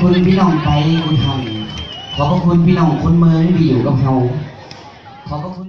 คุณพี่น้องไปคุณทำขอบพระคุณพี่น้องคนเมืองที่อยู่กับเราขอบพระคุณ